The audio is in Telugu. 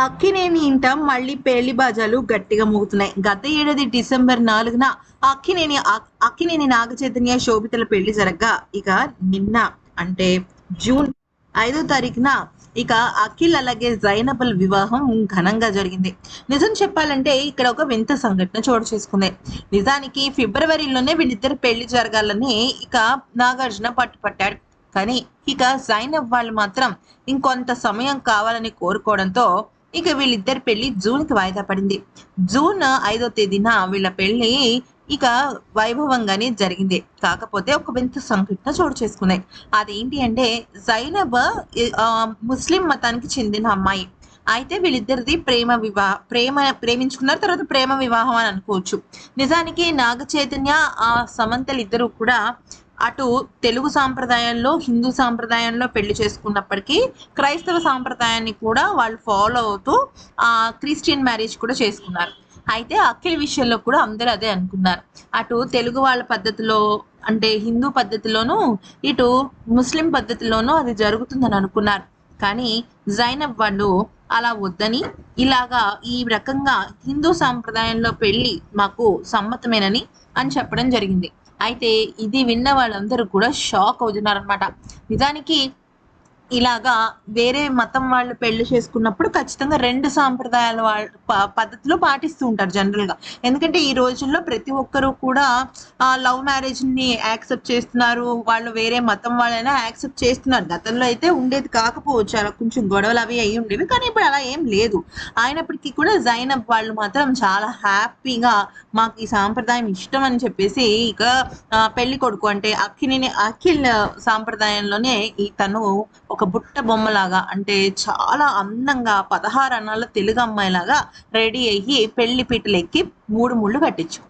అక్కినేని ఇంట మళ్ళీ పెళ్ళి బాజాలు గట్టిగా మోగుతున్నాయి. గత ఏడాది డిసెంబర్ నాలుగున అక్కినేని అక్కినేని నాగ చైతన్య శోభితల పెళ్ళి జరగగా. ఇక నిన్న అంటే జూన్ ఐదో తారీఖున ఇక అఖిల్ అలాగే జైనబల్ వివాహం ఘనంగా జరిగింది. నిజం చెప్పాలంటే ఇక్కడ ఒక వింత సంఘటన చోటు చేసుకుంది. నిజానికి ఫిబ్రవరిలోనే వీళ్ళిద్దరు పెళ్ళి జరగాలని ఇక నాగార్జున పట్టుపట్టాడు. కానీ ఇక జైనబ్ వాళ్ళు మాత్రం ఇంకొంత సమయం కావాలని కోరుకోవడంతో ఇక వీళ్ళిద్దరి పెళ్ళి జూన్కి వాయిదా పడింది. జూన్ ఐదో తేదీన వీళ్ళ పెళ్ళి ఇక వైభవంగానే జరిగింది. కాకపోతే ఒక వింత సంఘటన చోటు చేసుకున్నాయి అదేంటి అంటే జైనబ్ ముస్లిం మతానికి చెందిన అమ్మాయి. అయితే వీళ్ళిద్దరిది ప్రేమ వివాహ ప్రేమ ప్రేమించుకున్నారు తర్వాత ప్రేమ వివాహం అని అనుకోవచ్చు. నిజానికి నాగ చైతన్య ఆ సమంతలు ఇద్దరు కూడా అటు తెలుగు సాంప్రదాయంలో హిందూ సాంప్రదాయంలో పెళ్ళి చేసుకున్నప్పటికీ క్రైస్తవ సాంప్రదాయాన్ని కూడా వాళ్ళు ఫాలో అవుతూ ఆ క్రిస్టియన్ మ్యారేజ్ కూడా చేసుకున్నారు. అయితే అఖిల్ విషయంలో కూడా అందరూ అదే అనుకున్నారు. అటు తెలుగు వాళ్ళ పద్ధతిలో అంటే హిందూ పద్ధతిలోనూ ఇటు ముస్లిం పద్ధతిలోనూ అది జరుగుతుందని అనుకున్నారు. కానీ జైనబ్ వాళ్ళు అలా వద్దని ఇలాగా ఈ రకంగా హిందూ సాంప్రదాయంలో పెళ్ళి మాకు సమ్మతమేనని అని చెప్పడం జరిగింది. అయితే ఇది విన్న వాళ్ళందరూ కూడా షాక్ అవుతున్నారనమాట నిజానికి ఇలాగా వేరే మతం వాళ్ళు పెళ్ళి చేసుకున్నప్పుడు ఖచ్చితంగా రెండు సాంప్రదాయాల వాళ్ళ ప- పద్ధతులు పాటిస్తూ ఉంటారు జనరల్గా. ఎందుకంటే ఈ రోజుల్లో ప్రతి ఒక్కరూ కూడా లవ్ మ్యారేజ్ని యాక్సెప్ట్ చేస్తున్నారు. వాళ్ళు వేరే మతం వాళ్ళైనా యాక్సెప్ట్ చేస్తున్నారు. గతంలో అయితే ఉండేది కాకపోవచ్చు. అలా కొంచెం గొడవలు అవి అయి ఉండేవి. కానీ ఇప్పుడు అలా ఏం లేదు. అయినప్పటికీ కూడా జైనబ్ వాళ్ళు మాత్రం చాలా హ్యాపీగా మాకు ఈ సాంప్రదాయం ఇష్టం అని చెప్పేసి ఇక పెళ్ళి కొడుకు అంటే అఖిలిని అఖిల్ సాంప్రదాయంలోనే ఈ తను ఒక ఒక బుట్ట బొమ్మలాగా అంటే చాలా అందంగా పదహారు అన్నాల తెలుగు అమ్మాయిలాగా రెడీ అయ్యి పెళ్ళి పీటలు ఎక్కి మూడు ముళ్ళు కట్టించు.